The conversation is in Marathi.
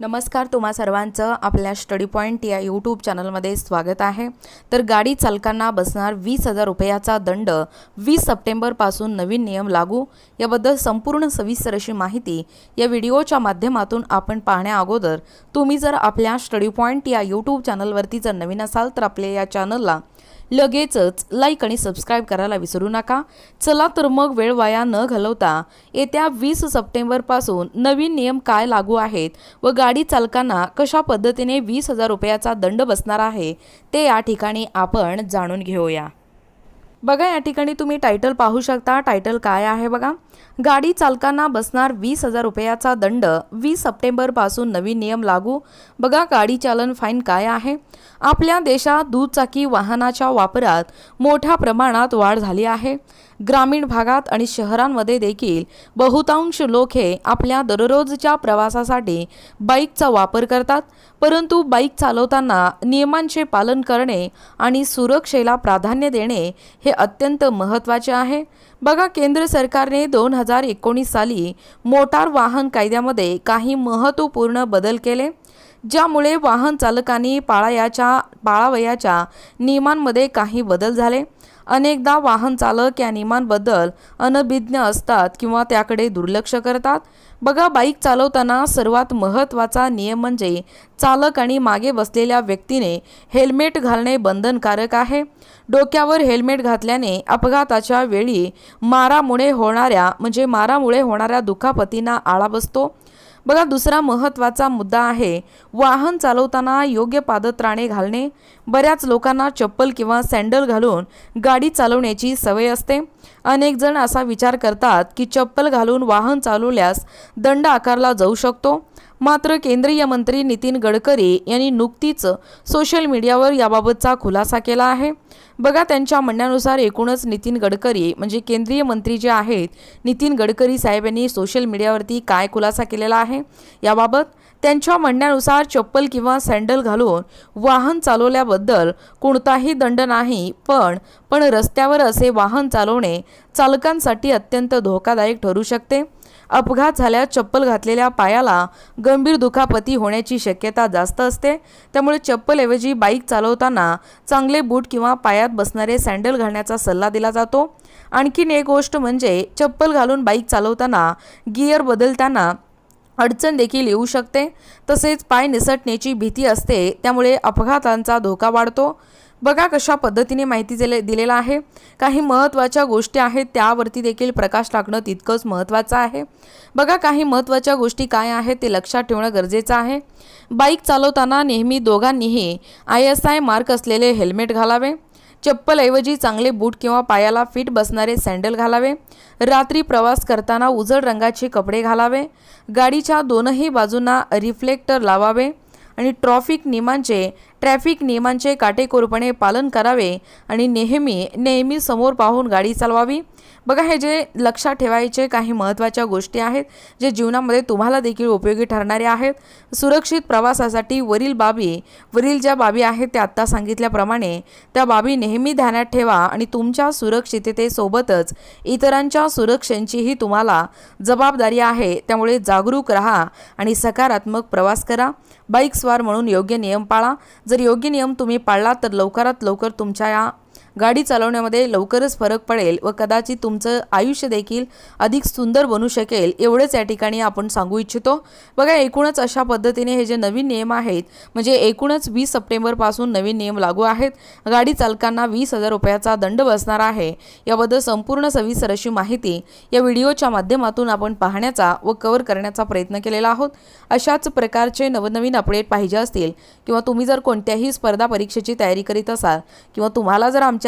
नमस्कार तुम्हा सर्वांचं आपल्या स्टडी पॉईंट या यूट्यूब चॅनलमध्ये स्वागत आहे. तर गाडी चालकांना बसणार वीस हजार रुपयाचा दंड वीस सप्टेंबरपासून नवीन नियम लागू. याबद्दल संपूर्ण सविस्तर अशी माहिती या व्हिडिओच्या माध्यमातून आपण पाहण्या अगोदर. तुम्ही जर आपल्या स्टडी पॉईंट या यूट्यूब चॅनलवरती जर नवीन असाल तर आपल्या या चॅनलला लगेचच लाईक आणि सबस्क्राईब करायला विसरू नका. चला तर मग वेळ वाया न घालवता येत्या वीस सप्टेंबरपासून नवीन नियम काय लागू आहेत व गाडी चालकांना कशा पद्धतीने वीस हजार रुपयाचा दंड बसणार आहे ते या ठिकाणी आपण जाणून घेऊया. बघा या ठिकाणी तुम्ही टायटल पाहू शकता. टायटल काय आहे बघा? गाडी चालकांना बसणार वीस हजार रुपयाचा दंड. वीस सप्टेंबरपासून नवीन नियम लागू. बघा गाडी चालन फाईन काय आहे. आपल्या देशात दुचाकी वाहनाच्या वापरात मोठ्या प्रमाणात वाढ झाली आहे. ग्रामीण भागात आणि शहरांमध्ये देखील बहुतांश लोक हे आपल्या दररोजच्या प्रवासासाठी बाईकचा वापर करतात. परंतु बाईक चालवताना नियमांचे पालन करणे आणि सुरक्षेला प्राधान्य देणे हे अत्यंत महत्त्वाचे आहे. बघा केंद्र सरकारने दोन दोन हजार एकोणीस साली मोटार वाहन कायद्यामध्ये काही महत्त्वपूर्ण बदल केले ज्यामुळे वाहन चालकांनी पाळायाच्या पाळावयाच्या नियमांमध्ये काही बदल झाले. अनेकदा वाहन चालक या नियमांबद्दल अनभिज्ञ असतात किंवा त्याकडे दुर्लक्ष करतात. बघा बाईक चालवताना सर्वात महत्त्वाचा नियम म्हणजे चालक आणि मागे बसलेल्या व्यक्तीने हेल्मेट घालणे बंधनकारक आहे. डोक्यावर हेल्मेट घातल्याने अपघाताच्या वेळी मारामुळे होणाऱ्या म्हणजे मारामुळे होणाऱ्या दुखापतींना आळा बसतो. बघा दुसरा महत्त्वाचा मुद्दा आहे वाहन चालवताना योग्य पादत्राणे घालणे. बऱ्याच लोकांना चप्पल किंवा सँडल घालून गाडी चालवण्याची सवय असते. अनेक जण असा विचार करतात की चप्पल घालून वाहन चालवल्यास दंड आकारला जाऊ शकतो. मात्र केंद्रीय मंत्री नितीन गडकरी यांनी नुकतीच सोशल मीडियावर याबाबतचा खुलासा केला आहे. बघा त्यांच्या म्हणण्यानुसार एकूणच नितीन गडकरी म्हणजे केंद्रीय मंत्री जे आहेत नितीन गडकरी साहेब यांनी सोशल मीडियावरती काय खुलासा केलेला आहे? याबाबत त्यांच्या म्हणण्यानुसार चप्पल किंवा सँडल घालून वाहन चालवल्याबद्दल कोणताही दंड नाही पण पण रस्त्यावर असे वाहन चालवणे चालकांसाठी अत्यंत धोकादायक ठरू शकते. अपघात झाल्यास चप्पल घातलेल्या पायाला गंभीर दुखापती होण्याची शक्यता जास्त असते. त्यामुळे चप्पलऐवजी बाईक चालवताना चांगले बूट किंवा पायात बसणारे सँडल घालण्याचा सल्ला दिला जातो. आणखीन एक गोष्ट म्हणजे चप्पल घालून बाईक चालवताना गिअर बदलताना अडचण देखील येऊ शकते. तसेच पाय निसटण्याची भीती असते त्यामुळे अपघातांचा धोका वाढतो. बघा कशा पद्धतीने माहिती दिले दिलेला आहे. काही महत्त्वाच्या गोष्टी आहेत त्यावरती देखील प्रकाश टाकणं तितकंच महत्त्वाचं आहे. बघा काही महत्त्वाच्या गोष्टी काय आहेत ते लक्षात ठेवणं गरजेचं आहे. बाईक चालवताना नेहमी दोघांनीही आय एस आय मार्क असलेले हेल्मेट घालावे. चप्पलऐवजी चांगले बूट किंवा पायाला फिट बसणारे सँडल घालावे. रात्री प्रवास करताना उजळ रंगाचे कपडे घालावे. गाडीच्या दोनही बाजूंना रिफ्लेक्टर लावावे आणि ट्रॉफिक नियमांचे ट्रॅफिक नियमांचे काटेकोरपणे पालन करावे आणि नेहमी नेहमी समोर पाहून गाडी चालवावी. बघा हे जे लक्षात ठेवायचे काही महत्त्वाच्या गोष्टी आहेत जे जीवनामध्ये तुम्हाला देखील उपयोगी ठरणारे आहेत. सुरक्षित प्रवासासाठी वरील बाबी वरील ज्या बाबी आहेत त्या आत्ता सांगितल्याप्रमाणे त्या बाबी नेहमी ध्यानात ठेवा आणि तुमच्या सुरक्षिततेसोबतच इतरांच्या सुरक्षेचीही तुम्हाला जबाबदारी आहे. त्यामुळे जागरूक राहा आणि सकारात्मक प्रवास करा. बाईक स्वार म्हणून योग्य नियम पाळा. जर योग्य नियम तुम्ही पाळला तर लवकरात लवकर तुमच्या या गाडी चालवण्यामध्ये लवकरच फरक पडेल व कदाचित तुमचं आयुष्य देखील अधिक सुंदर बनू शकेल एवढेच या ठिकाणी आपण सांगू इच्छितो. बघा एकूणच अशा पद्धतीने हे जे नवीन नियम आहेत म्हणजे एकूणच वीस सप्टेंबरपासून नवीन नियम लागू आहेत. गाडी चालकांना वीस हजार रुपयाचा दंड बसणार आहे. याबद्दल संपूर्ण सविस्तर अशी माहिती या व्हिडिओच्या माध्यमातून आपण पाहण्याचा व कव्हर करण्याचा प्रयत्न केलेला आहोत. अशाच प्रकारचे नवनवीन अपडेट पाहिजे असतील किंवा तुम्ही जर कोणत्याही स्पर्धा परीक्षेची तयारी करीत असाल किंवा तुम्हाला जर आमच्या